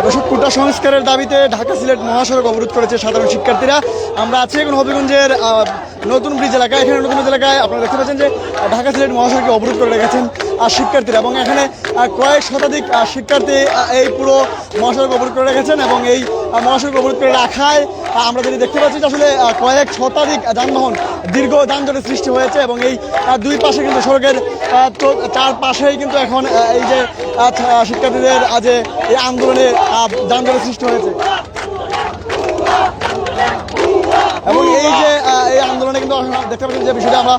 দর্শক কোটা সংস্কারের দাবিতে ঢাকা সিলেট মহাসড়ক অবরোধ করেছে সাধারণ শিক্ষার্থীরা। আমরা আছি এখন হবিগঞ্জের নতুন ব্রিজ এলাকায়। এখানে নতুন ব্রিজ এলাকায় আপনারা দেখতে পাচ্ছেন যে ঢাকা সিলেট মহাসড়কে অবরোধ করে রেখেছেন। শিক্ষার্থীরা। এবং এখানে কয়েক শতাধিক শিক্ষার্থী এই পুরো মহাসড়ক অবরোধ করে রেখেছেন এবং এই মহাসড়ক অবরোধ করে রাখায় আমরা যদি দেখতে পাচ্ছি যে আসলে কয়েক শতাধিক যানবাহন দীর্ঘ যানজটের সৃষ্টি হয়েছে এবং এই দুই পাশে কিন্তু সড়কের তো চার পাশেই কিন্তু এখন এই যে শিক্ষার্থীদের আজ এই আন্দোলনে যানজটের সৃষ্টি হয়েছে। এবং এই যে এই আন্দোলনে কিন্তু দেখতে পাচ্ছি যে বিষয়টা আমরা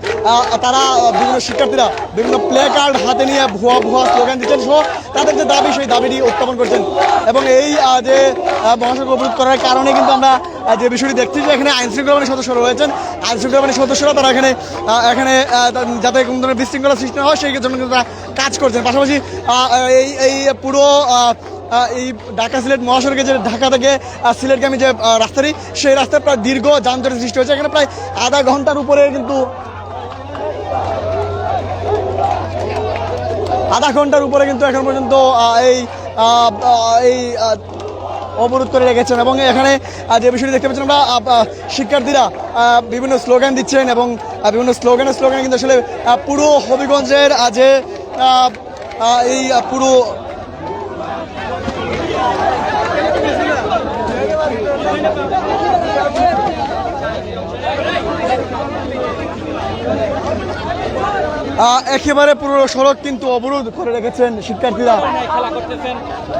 তারা বিভিন্ন শিক্ষার্থীরা বিভিন্ন প্লে কার্ড হাতে নিয়ে ভুয়া ভুয়া স্লোগান দিচ্ছেন সহ তাদের যে দাবি সেই দাবিটি উত্থাপন করছেন। এবং এই যে মহাসড়ক অবরোধ করার কারণে কিন্তু আমরা যে বিষয়টি দেখছি যে এখানে আইন শৃঙ্খলা বাহিনীর সদস্যরা রয়েছেন আইন শৃঙ্খলা বাহিনীর সদস্যরা তারা এখানে এখানে যাতে কোনো ধরনের বিশৃঙ্খলা সৃষ্টি না হয় সেই জন্য কিন্তু তারা কাজ করছেন। পাশাপাশি এই এই পুরো এই ঢাকা সিলেট মহাসড়কে যে ঢাকা থেকে সিলেটগামী যে রাস্তাটি, সেই রাস্তায় প্রায় দীর্ঘ যানজটের সৃষ্টি হয়েছে। এখানে প্রায় আধা ঘণ্টার উপরে কিন্তু আধা ঘণ্টার উপরে কিন্তু এখন পর্যন্ত এই এই অবরোধ করে রেখেছেন এবং এখানে যে বিষয়টি দেখতে পাচ্ছেন আমরা শিক্ষার্থীরা বিভিন্ন স্লোগান দিচ্ছেন এবং বিভিন্ন স্লোগানের স্লোগান কিন্তু আসলে পুরো হবিগঞ্জের যে এই পুরো একেবারে পুরো সড়ক কিন্তু অবরোধ করে রেখেছেন শিক্ষার্থীরা। খেলা করতেছেন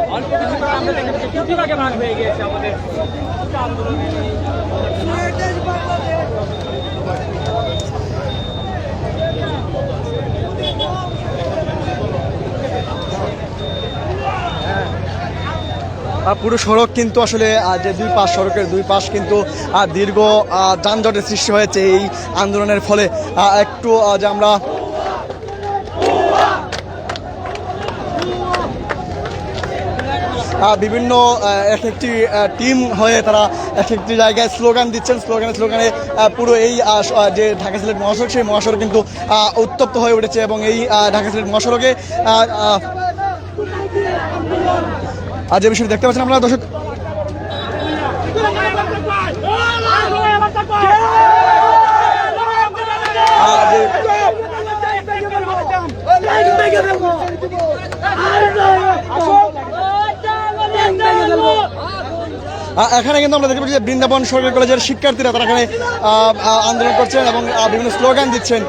অল্প কিছু করে আমরা দেখতে পাচ্ছি প্রতিভাগে ভাগ হয়ে গিয়েছে আমাদের আহ, পুরো সড়ক কিন্তু আসলে যে দুই পাশ সড়কের দুই পাশ কিন্তু দীর্ঘ যানজটের সৃষ্টি হয়েছে এই আন্দোলনের ফলে। একটু যে আমরা বিভিন্ন এক একটি টিম হয়ে তারা এক একটি জায়গায় স্লোগান দিচ্ছেন। স্লোগানে স্লোগানে পুরো এই যে ঢাকা সিলেট মহাসড়ক, সেই মহাসড়ক কিন্তু উত্তপ্ত হয়ে উঠেছে এবং এই ঢাকা সিলেট মহাসড়কে আর যে বিষয়টি দেখতে পাচ্ছেন আপনারা, দর্শক। এখানে কিন্তু আমরা দেখতে পাচ্ছি যে বৃন্দাবন সরকারি কলেজের শিক্ষার্থীরা তারা এখানে আন্দোলন করছেন এবং বিভিন্ন স্লোগান দিচ্ছেন।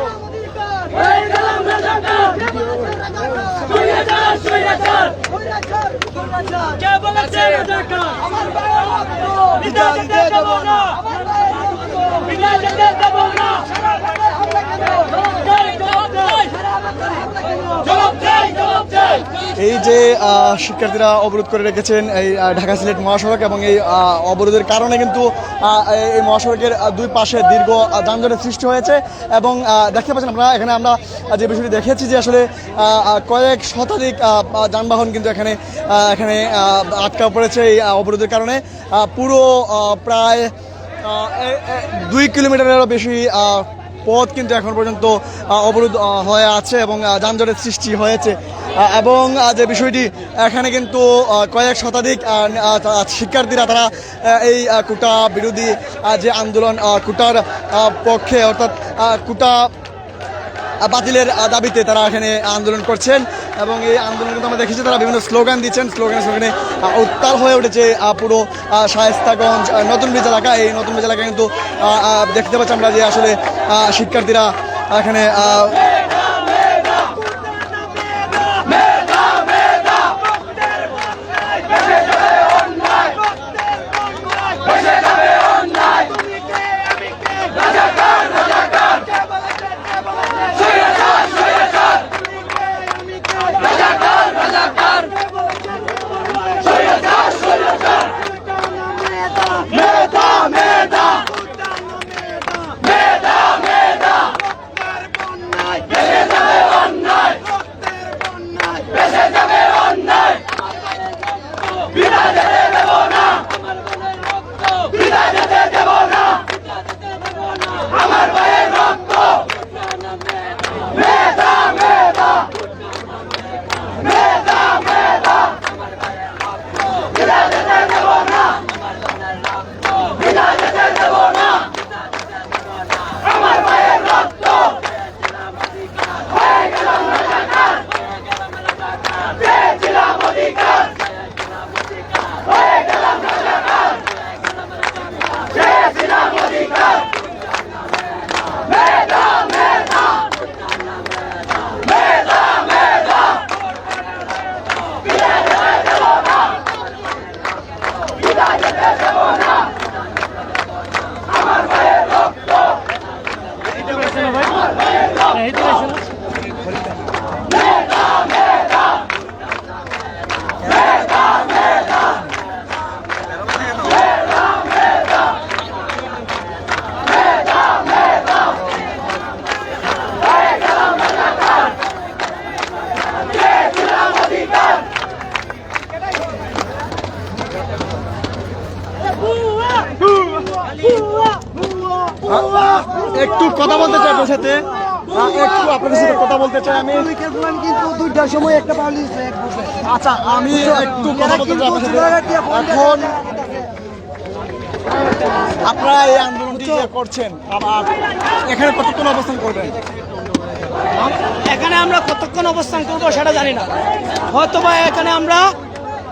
কে বলেছে রাজাকার? বিদায় দিতে দেব না। বিদায় দিতে দেব না। জবাব চাই, জবাব চাই। জবাব চাই, জবাব চাই। এই যে শিক্ষার্থীরা অবরোধ করে রেখেছেন এই ঢাকা সিলেট মহাসড়ক এবং এই অবরোধের কারণে কিন্তু এই- মহাসড়কের দুই পাশে দীর্ঘ যানজটের সৃষ্টি হয়েছে এবং দেখতে পাচ্ছেন আমরা এখানে আমরা যে বিষয়টি দেখেছি যে আসলে কয়েক শতাধিক যানবাহন কিন্তু এখানে এখানে আটকা পড়েছে এই অবরোধের কারণে। পুরো প্রায় দুই কিলোমিটারেরও বেশি পথ কিন্তু এখন পর্যন্ত অবরোধ হয়ে আছে এবং যানজটের সৃষ্টি হয়েছে। এবং যে বিষয়টি, এখানে কিন্তু কয়েক শতাধিক শিক্ষার্থীরা তারা এই কুটা বিরোধী যে আন্দোলন কুটার পক্ষে, অর্থাৎ কুটা বাতিলের দাবিতে তারা এখানে আন্দোলন করছেন এবং এই আন্দোলন কিন্তু আমরা দেখেছি তারা বিভিন্ন স্লোগান দিচ্ছেন। স্লোগানে স্লোগানে উত্তাল হয়ে উঠেছে পুরো শায়স্তাগঞ্জ নতুন ব্রিজ এলাকা। এই নতুন ব্রিজ এলাকা কিন্তু দেখতে পাচ্ছি আমরা যে আসলে শিক্ষার্থীরা এখানে কথা বলতে চাই আপনার সাথে। একটু আপনাদের সাথে কথা বলতে চাই আমি। কিন্তু দুইটার সময় একটা পাউলিশ আচ্ছা আমি একটু কথা বলতে চাই আপনার সাথে। এখন আপনারা এই আন্দোলনটি করছেন আবার এখানে কতক্ষণ অবস্থান করবেন? এখানে আমরা কতক্ষণ অবস্থান করব সেটা জানি না। হয়তো বা এখানে আমরা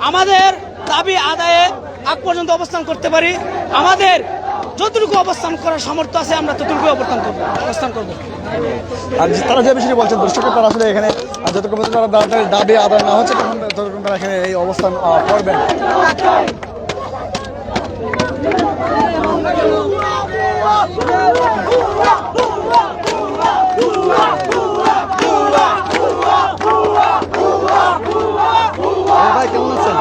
আমাদের দাবি আদায়ে আগ পর্যন্ত অবস্থান করতে পারি। আমাদের যতটুকু অবস্থান করার সামর্থ্য আছে, আমরা ততটুকু অবস্থান করব। অবস্থান করব। আর তারা যে বিষয়টি বলছেন, দর্শকের তারা আসলে এখানে পর্যন্ত তারা দাবি আদায় না হচ্ছে তখন ততক্ষণ তারা এখানে এই অবস্থান করবেন ভাই, কেমন আছেন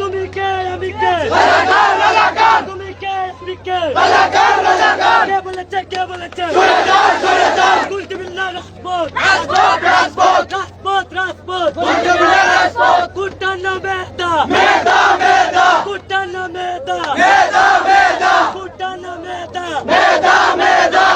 তুমি কে আমি কে তুমি কে আমি কে কে বলেছে কে বলেছে কুলটিবিল্লাহ রাজপথ রাজপথ রাজপথ রাজপথ কুটানা মেহতা মেহতা মেহতা কুটানা মেহতা মেহতা মেহতা কুটানা মেহতা মেহতা মেহতা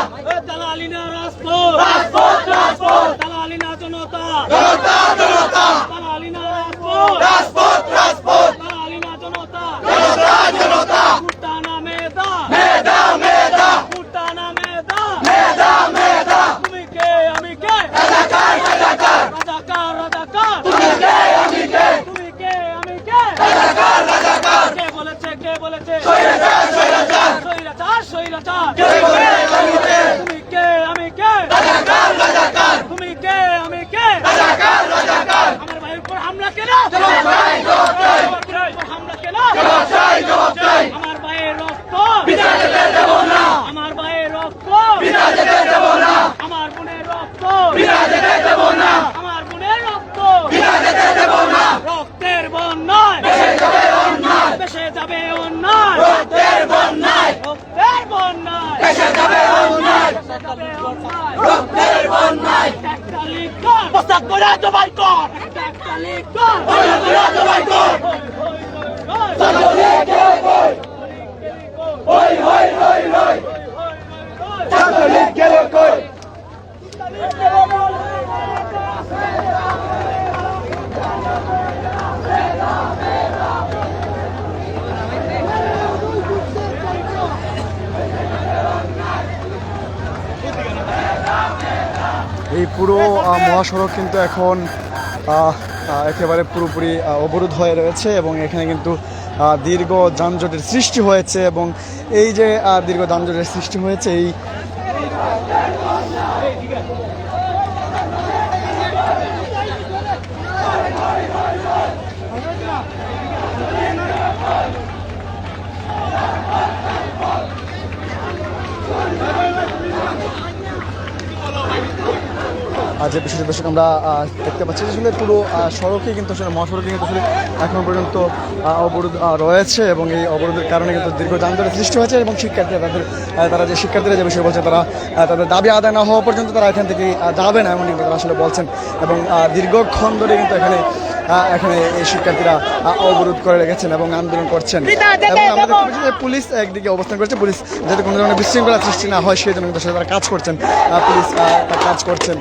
দালালিনা রাজপথ রাজপথ রাজপথ দালালিনা জনতা জনতা জনতা দালালিনা রাজপথ রাজপথ রাজপথ দালালিনা জনতা জনতা জনতা কুটানা মেহতা মেহতা মেহতা কুটানা মেহতা মেহতা মেহতা তুমি কে আমি কে রাজাকার রাজাকার রাজাকার রাজাকার তুমি কে আমি কে তুমি কে আমি কে রাজাকার রাজাকার কে বলেছে কে বলেছে স্বৈরাচার স্বৈরাচার স্বৈরাচার স্বৈরাচার কে বলেছে আমি কে তুমি কে আমি কে রাজাকার রাজাকার তুমি কে আমি কে রাজাকার রাজাকার আমার ভাইয়ের উপর হামলা কেন জবাব চাই জবাব চাই হামলা কেন জবাব চাই জবাব চাই আমার ভাইয়ের রক্ত বিনা যেতে দেব না আমার ভাইয়ের রক্ত বিনা যেতে দেব না আমার বোনের রক্ত বিনা যেতে দেব না আমার বোনের রক্ত বিনা যেতে দেব না রক্তের বন্যায় বেশে যাবে অন্যায় বেশে যাবে অন্যায় রক্তের বন্যায় রক্তের বন্যায় বেশে যাবে অন্যায় বেশে যাবে অন্যায় রক্তের বন্যায় একটা লিখন বস্তা করে জবাই কর একটা লিখন বস্তা করে জবাই কর হই হই হই হই ছাত্রলীগ গেল কই এই পুরো মহাসড়ক কিন্তু এখন একেবারে পুরোপুরি অবরোধ হয়ে রয়েছে এবং এখানে কিন্তু দীর্ঘ যানজটের সৃষ্টি হয়েছে এবং এই যে দীর্ঘ যানজটের সৃষ্টি হয়েছে, এই যে বিষয়টি দর্শক আমরা দেখতে পাচ্ছি যে আসলে পুরো সড়কে কিন্তু আসলে মহাসড়কে কিন্তু আসলে এখন পর্যন্ত অবরোধ রয়েছে এবং এই অবরোধের কারণে কিন্তু দীর্ঘ যানজটের সৃষ্টি হয়েছে এবং শিক্ষার্থীরা তাদের তারা যে শিক্ষার্থীরা যে বিষয় বলছে তারা তাদের দাবি আদায় না হওয়া পর্যন্ত তারা এখান থেকে যাবে না এমন কিন্তু তারা আসলে বলছেন এবং দীর্ঘক্ষণ ধরে কিন্তু এখানে এখানে এই শিক্ষার্থীরা অবরোধ করে রেখেছেন এবং আন্দোলন করছেন। এবং আমরা দেখতে পাচ্ছি যে পুলিশ একদিকে অবস্থান করছে পুলিশ যাতে কোনো ধরনের বিশৃঙ্খলা সৃষ্টি না হয় সেই জন্য কিন্তু তারা কাজ করছেন পুলিশ কাজ করছেন।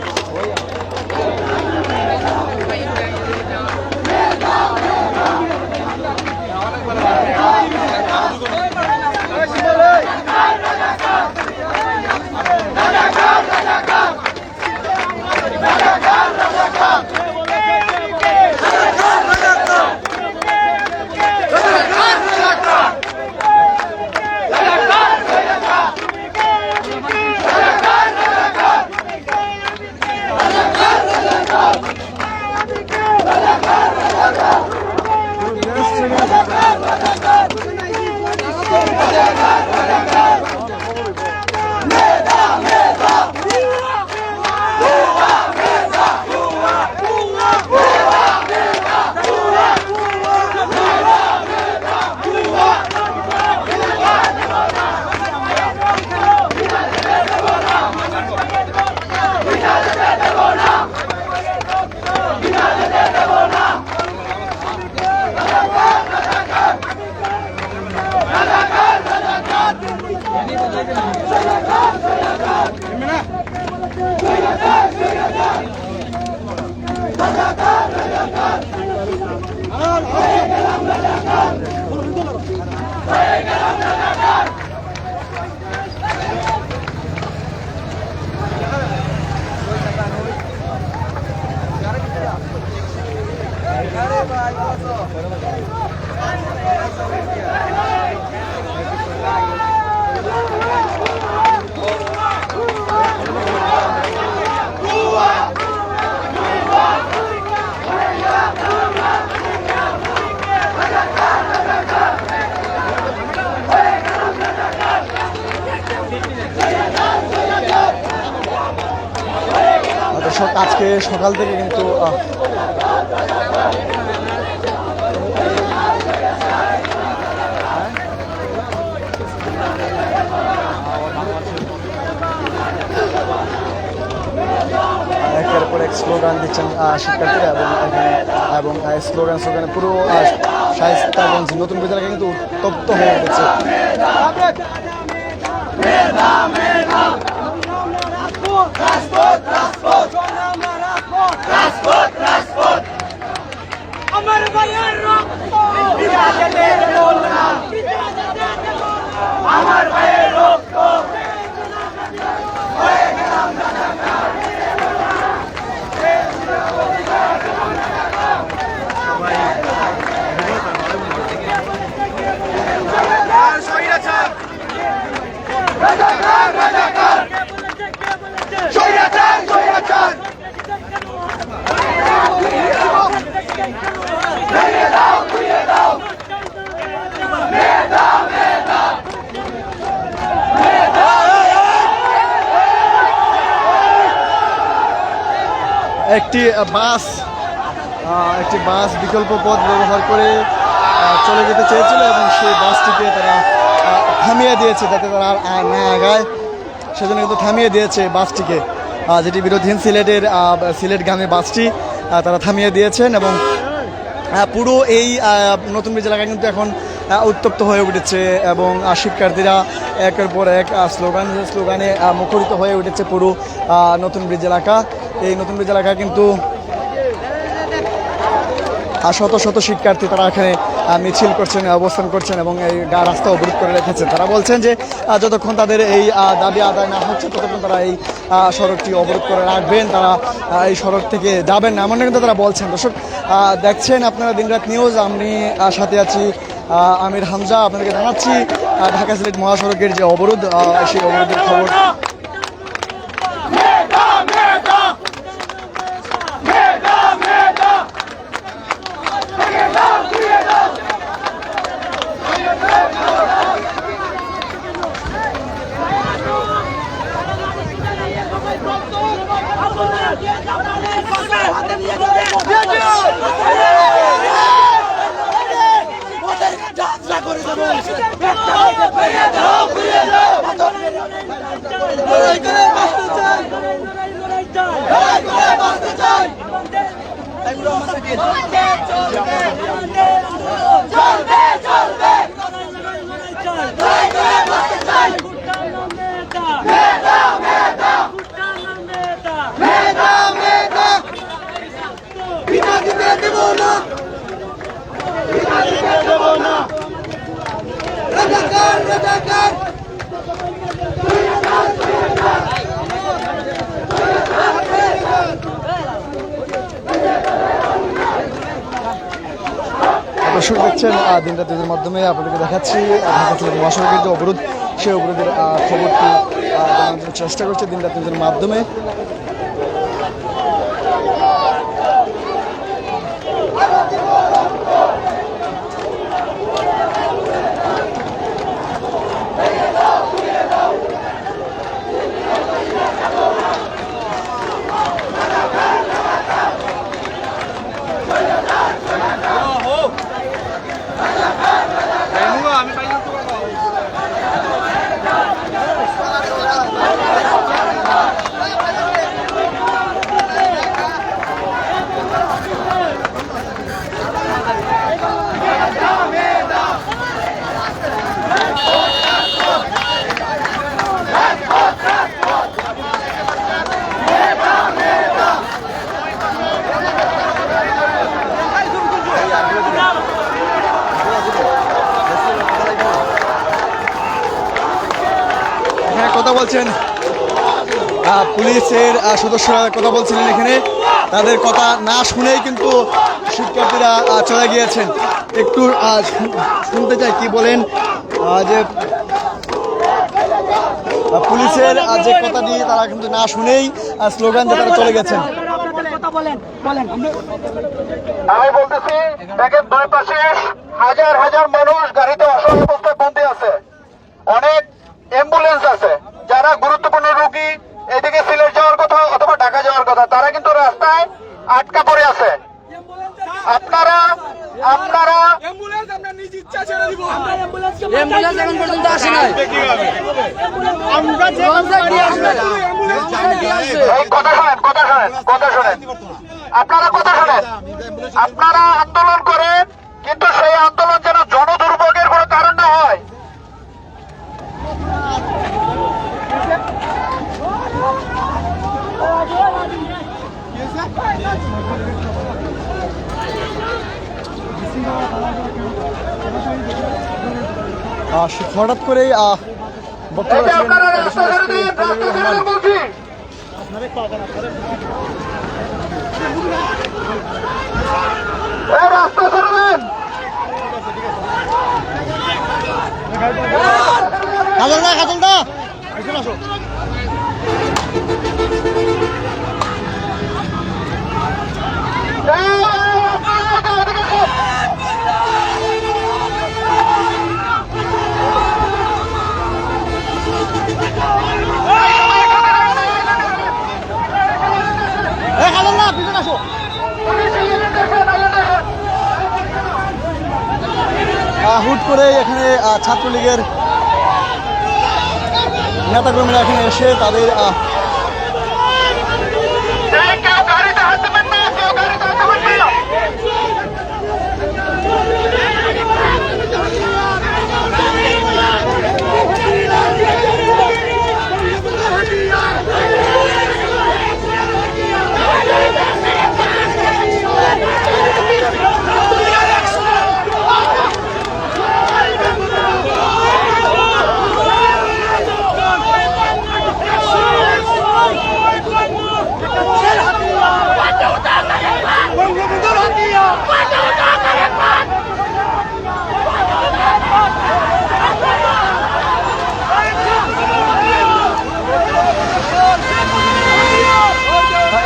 শিক্ষার্থীরা এবং এখানে এবং স্লোগান স্লোগানে পুরো সাহিত্যগঞ্জ নতুন বিদ্যালয় কিন্তু উত্তপ্ত হয়ে গেছে একটি বাস একটি বাস বিকল্প পথ ব্যবহার করে চলে যেতে চেয়েছিল এবং সেই বাসটিকে তারা থামিয়ে দিয়েছে যাতে তারা আর না আগায়। সেজন্য কিন্তু থামিয়ে দিয়েছে বাসটিকে। যেটি বিরোধীন সিলেটের আহ, সিলেটগামী বাসটি তারা থামিয়ে দিয়েছেন এবং পুরো এই নতুন ব্রিজ এলাকা কিন্তু এখন উত্তপ্ত হয়ে উঠেছে এবং শিক্ষার্থীরা একের পর এক স্লোগান স্লোগানে মুখরিত হয়ে উঠেছে পুরো নতুন ব্রিজ এলাকা। এই নতুন ব্রিজ এলাকা কিন্তু শত শত শিক্ষার্থী তারা এখানে মিছিল করছেন, অবস্থান করছেন এবং এই রাস্তা অবরোধ করে রেখেছেন। তারা বলছেন যে যতক্ষণ তাদের এই দাবি আদায় না হচ্ছে, ততক্ষণ তারা এই সড়কটি অবরোধ করে রাখবেন, তারা এই সড়ক থেকে যাবেন না এমন কিন্তু তারা বলছেন। দর্শক দেখছেন আপনারা দিনরাত নিউজ আমি সাথে আছি আমির হামজা। আপনাদেরকে জানাচ্ছি ঢাকা সিলেট মহাসড়কের যে অবরোধ সেই অবরোধের খবর মেধা মেধা মেধা মেধা ভেঙে দাও ঘুরিয়ে দাও ভেঙে দাও ঘুরিয়ে দাও লড়াই করে বাঁচতে চাই লড়াই করে বাঁচতে চাই চলবে চলবে লড়াই করে বাঁচতে চাই মেধা মেধা মেধা মেধা বিনা দিতে দেব না বিনা দিতে দেব না রাজাকার রাজাকার দর্শক দেখছেন দিনরাত নিউজের মাধ্যমে আপনাদেরকে দেখাচ্ছি মহাসড়কের যে অবরোধ, সেই অবরোধের খবরটি চেষ্টা করছে দিনরাত নিউজের মাধ্যমে। আহ, পুলিশের সদস্যরা কথা বলছিলেন এখানে। তাদের কথা না শুনেই কিন্তু শিক্ষার্থীরা চলে গিয়েছেন। একটু শুনতে চাই কি বলেন যে পুলিশের যে কথা দিয়ে তারা কিন্তু না শুনেই স্লোগান দিয়ে তারা চলে গেছেন। আমি বলতেছি দেখেন দুই পাশে হাজার হাজার মানুষ গাড়িতে অসহায় বন্দী আছে। অনেক অ্যাম্বুলেন্স আছে যারা গুরুত্বপূর্ণ রোগী এদিকে সিলেট যাওয়ার কথা অথবা ঢাকা যাওয়ার কথা তারা কিন্তু রাস্তায় আটকা পড়ে আছে আপনারা আপনারা অ্যাম্বুলেন্স এখন পর্যন্ত আসে নাই। আপনারা কথা শোনেন আপনারা আন্দোলন করেন কিন্তু সেই আন্দোলন যেন জনদুর্ভোগের কোনো কারণ না হয় আহ, হঠাৎ করেই আহ, রাস্তা হুট করে এখানে ছাত্রলীগের নেতাকর্মীরা এখানে এসে তাদের আহ, এই কেউ গাড়িতে হাত দেবেন না কেউ গাড়িতে হাত দেবেন না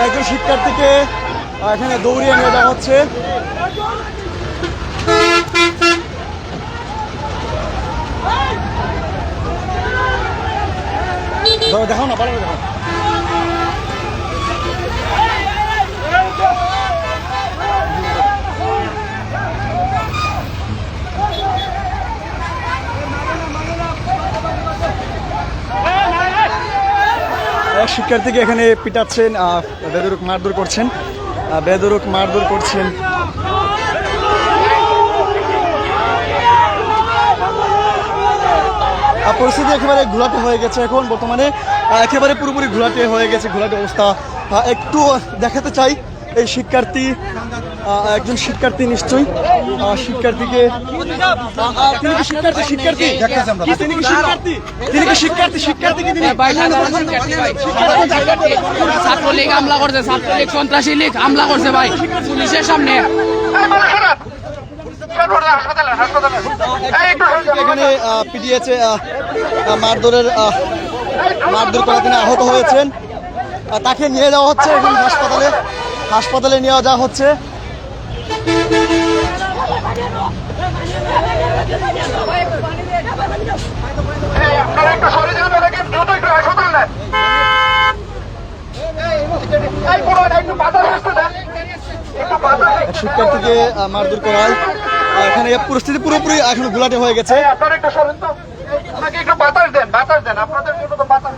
একজন শিক্ষার্থীকে আহ, এখানে দৌড়িয়ে নিয়ে যাওয়া হচ্ছে দাও, দেখাও না ভালো করে দেখাও এক শিক্ষার্থীকে এখানে পিটাচ্ছেন বেদরুক মারধর করছেন। বেদরুক মারধর করছেন। পরিস্থিতি একেবারে ঘোলাটে হয়ে গেছে এখন বর্তমানে। একেবারে পুরোপুরি ঘোলাটে হয়ে গেছে, ঘোলাটে অবস্থা। একটু দেখাতে চাই এই শিক্ষার্থী একজন শিক্ষার্থী নিশ্চয়ই শিক্ষার্থীকে তিনি কি শিক্ষার্থী শিক্ষার্থী তিনি কি শিক্ষার্থী তিনি কি শিক্ষার্থী শিক্ষার্থী কি তিনি ছাত্রলীগ হামলা করছে ছাত্রলীগ সন্ত্রাসী লীগ হামলা করছে ভাই পুলিশের সামনে। এখানে আহ, পিটিয়েছে আহ, আহ, মারধরের আহ, মারধর করা তিনি আহত হয়েছেন তাকে নিয়ে যাওয়া হচ্ছে এখন হাসপাতালে হাসপাতালে নিয়ে যাওয়া হচ্ছে আপনারা একটু সরে যান ওনাকে দ্রুত একটু হাসপাতালে নেন শিক্ষার্থীকে মারধর করায় এখানে পরিস্থিতি পুরোপুরি এখন ঘোলাটে হয়ে গেছে। আপনারা একটু সরেন তো। ওনাকে একটু বাতাস দেন বাতাস দেন। আপনাদের জন্য তো বাতাস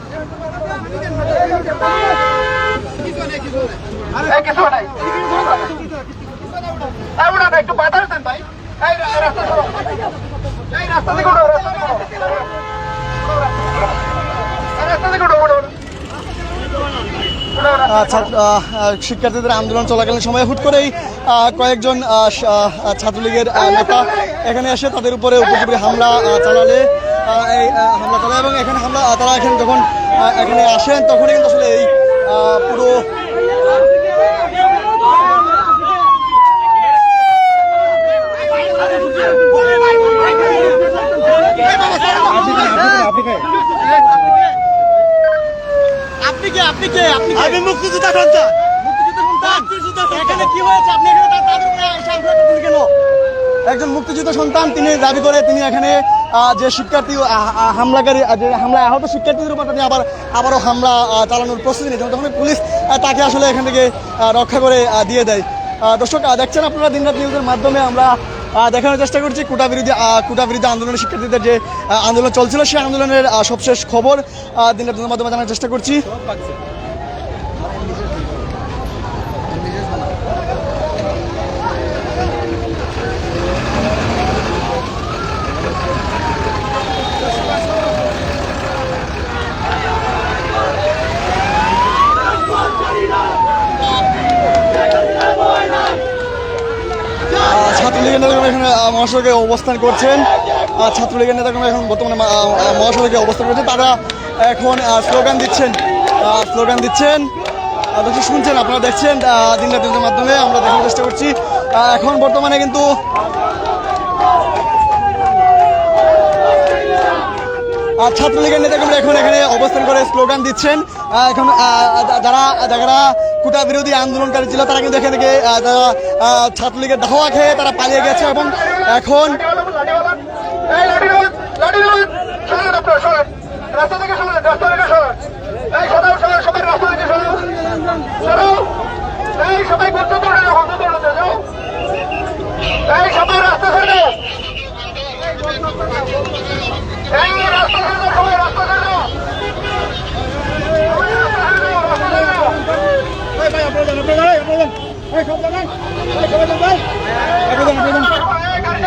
কিছু নাই এই উনান, একটু বাতাস দেন ভাই এই রাস্তা সরো। এই রাস্তা থেকে উঠো রাস্তা থেকে রাস্তা থেকে উঠো উঠো উঠো। উঠো, রাস্তা আহ, ছাত্র- আহ, আহ, শিক্ষার্থীদের আন্দোলন চলাকালীন সময়ে হুট করেই কয়েকজন ছাত্রলীগের নেতা এখানে এসে তাদের উপরে উপযোগী হামলা চালালে এই হামলা চালায় এবং এখানে হামলা তারা এখানে যখন এখানে আসেন তখনই কিন্তু আসলে এই পুরো আপনি কে? আপনি কে? আপনি আমি মুক্তিযোদ্ধা সন্তান। মুক্তিযোদ্ধা সন্তান? এখানে কি হয়েছে? আপনি এখানে তা- তাদের উপরে এসে কেন? একজন মুক্তিযুদ্ধ সন্তান তিনি দাবি করে তিনি এখানে যে শিক্ষার্থী হামলাকারী আহ, যে হামলা আহত শিক্ষার্থীদের উপর তিনি আবার আবারও হামলা চালানোর প্রস্তুতি নিয়েছেন। তখন পুলিশ তাকে আসলে এখান থেকে রক্ষা করে দিয়ে দেয়। দর্শক দেখছেন আপনারা দিনরাত নিউজের মাধ্যমে আমরা দেখানোর চেষ্টা করছি কোটা বিরোধী কুটা বিরোধী আন্দোলনের শিক্ষার্থীদের যে আন্দোলন চলছিল, সেই আন্দোলনের সবশেষ খবর দিনের মাধ্যমে জানার চেষ্টা করছি আহ, ছাত্রলীগের নেতাকর্মী এখানে আহ, মহাসড়কে অবস্থান করছেন ছাত্রলীগের নেতাকর্মী এখন বর্তমানে মহাসড়কে অবস্থান করছেন। তারা এখন স্লোগান দিচ্ছেন স্লোগান দিচ্ছেন। দর্শক, শুনছেন, আপনারা দেখছেন দিন রাত নিউজের মাধ্যমে আমরা দেখার চেষ্টা করছি। এখন বর্তমানে কিন্তু ছাত্রলীগের নেতাকর্মী এখন এখানে অবস্থান করে স্লোগান দিচ্ছেন। এখন যারা যারা কুটা বিরোধী আন্দোলনকারী ছিল, তারা কিন্তু এখান থেকে তারা ছাত্রলীগের ধাওয়া খেয়ে তারা পালিয়ে গেছে এবং এখন এই সবাই বলতে ধরে যাও, গুরুত্ব ধরে যাও। এই সবাই রাস্তা ছেড়ে দাও। এই রাস্তা ছেড়ে দাও, সবাই রাস্তা ছেড়ে দাও। সবাই রাস্তা ছেড়ে দাও, রাস্তা ছেড়ে দাও। এই ভাই, আপনারা যান, আপনারা যান, আপনারা যান। এই সব যান, এই সবাই যান, ভাই। আপনারা যান, আপনারা যান। এই গাড়ি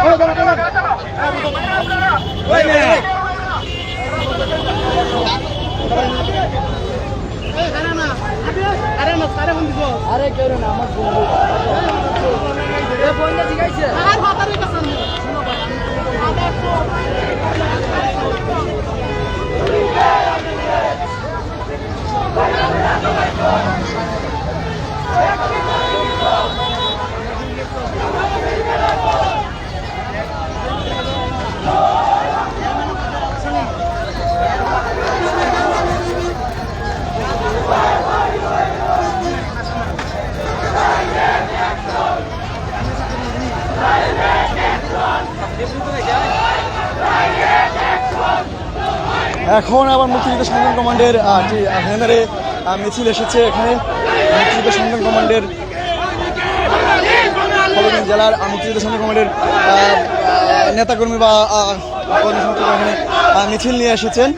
চালাও, গাড়ি চালাও, গাড়ি চালাও। ওই মেয়ে। আরে কেউ না আমার বন্ধু। এখন আবার মুক্তিযুদ্ধ সংগ্রাম কমান্ডের ব্যানারে মিছিল এসেছে এখানে। মুক্তিযুদ্ধ সংগ্রাম কমান্ডের জেলার মুক্তিযুদ্ধ সংগ্রাম কমান্ডের নেতাকর্মী বা আহ, এখানে মিছিল নিয়ে এসেছেন।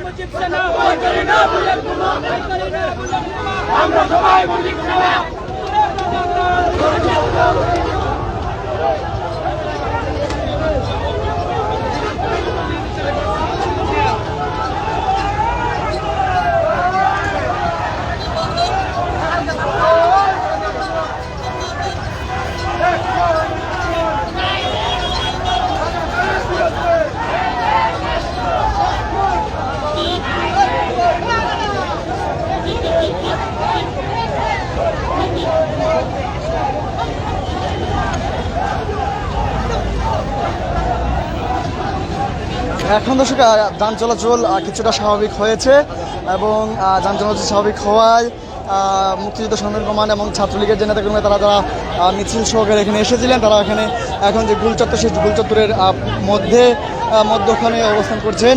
আমরা সবাই এখন দর্শক যান চলাচল কিছুটা স্বাভাবিক হয়েছে এবং যান চলাচল স্বাভাবিক হওয়ায় মুক্তিযুদ্ধ সংগ্রাম কমান্ড এবং ছাত্রলীগের যে নেতাকর্মী, তারা যারা মিছিল সহকারে এখানে এসেছিলেন, তারা এখানে এখন যে গুলচত্বর, সেই গুলচত্বরের মধ্যে মধ্যখানে অবস্থান করছেন।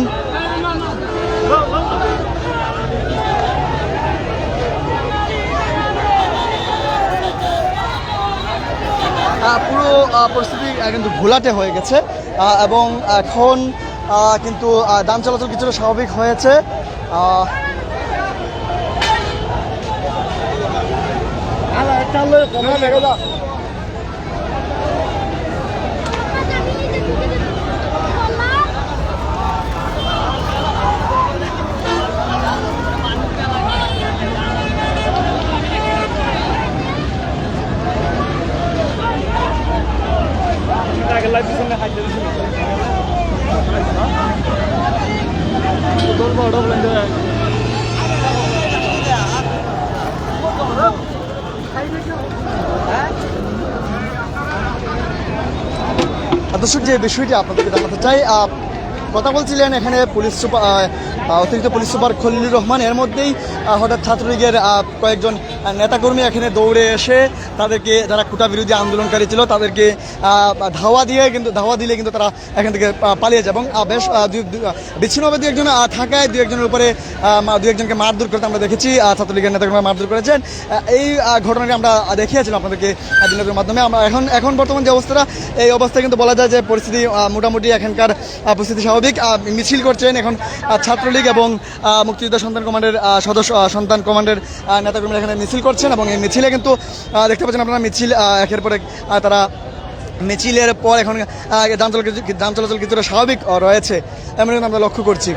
পুরো পরিস্থিতি কিন্তু ঘোলাটে হয়ে গেছে। এবং এখন কিন্তু দাম চলাচল কিছুটা স্বাভাবিক হয়েছে। আগে লাগছে না হাইতে দর্শক যে বিষয়টি আপনাদেরকে জানাতে চাই কথা বলছিলেন এখানে পুলিশ সুপার অতিরিক্ত পুলিশ সুপার খলিলুর রহমান। এর মধ্যেই হঠাৎ ছাত্রলীগের কয়েকজন নেতাকর্মী এখানে দৌড়ে এসে তাদেরকে যারা কোটা বিরোধী আন্দোলনকারী ছিল তাদেরকে ধাওয়া দিয়ে কিন্তু ধাওয়া দিলে কিন্তু তারা এখান থেকে পালিয়ে যায়। এবং বেশ বিচ্ছিন্নভাবে দু একজন থাকায় দু একজনের উপরে দু একজনকে মারধর করতে আমরা দেখেছি ছাত্রলীগের নেতাকর্মীরা মারধর করেছেন। এই ঘটনাটি আমরা দেখিয়েছিলাম আপনাদেরকে আহ, দিনের মাধ্যমে। আমরা এখন এখন বর্তমান যে অবস্থাটা এই অবস্থায় কিন্তু বলা যায় যে পরিস্থিতি মোটামুটি এখানকার পরিস্থিতি স্বাভাবিক আহ, মিছিল করছেন এখন ছাত্রলীগ এবং মুক্তিযোদ্ধা সন্তান কমান্ডের সদস্য সন্তান কমান্ডের নেতাকর্মীরা এখানে মিছিল করছেন এবং এই মিছিলে কিন্তু দেখতে পাচ্ছেন আপনারা মিছিল একের পরে তারা মিছিলের পর এখন যান চলাচল যান চলাচল কিছুটা স্বাভাবিক রয়েছে। এমন আমরা লক্ষ্য করছি।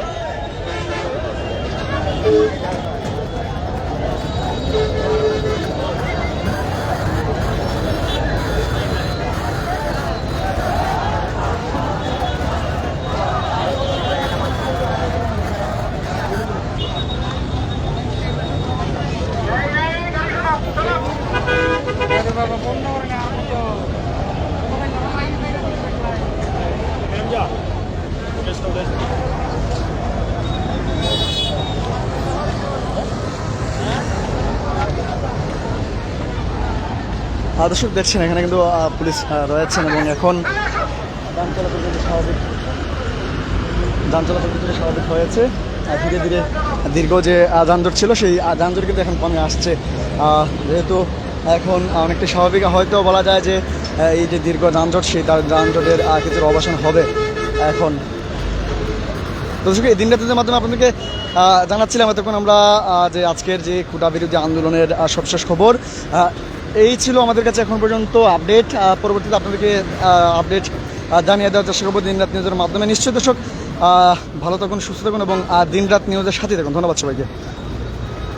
দর্শক দেখছেন, এখানে কিন্তু পুলিশ রয়েছেন এবং এখন যান চলাচল কিন্তু স্বাভাবিক যান চলাচল কিন্তু স্বাভাবিক হয়েছে। ধীরে ধীরে দীর্ঘ যে যানজট ছিল, সেই যানজট কিন্তু এখন কমে আসছে। যেহেতু এখন অনেকটা স্বাভাবিক, হয়তো বলা যায় যে এই যে দীর্ঘ যানজট, সেই তার যানজটের কিছুর অবসান হবে এখন। দর্শক, এই দিনরাতের মাধ্যমে আপনাদেরকে জানাচ্ছিলাম এতক্ষণ আমরা যে আজকের যে খুঁটা বিরোধী আন্দোলনের সবশেষ খবর এই ছিল আমাদের কাছে এখন পর্যন্ত আপডেট। পরবর্তীতে আপনাদেরকে আপডেট জানিয়ে দেওয়ার চেষ্টা করব দিনরাত নিউজের মাধ্যমে। নিশ্চয়ই দর্শক ভালো থাকুন, সুস্থ থাকুন এবং দিন দিনরাত নিউজের সাথে থাকুন। ধন্যবাদ সবাইকে।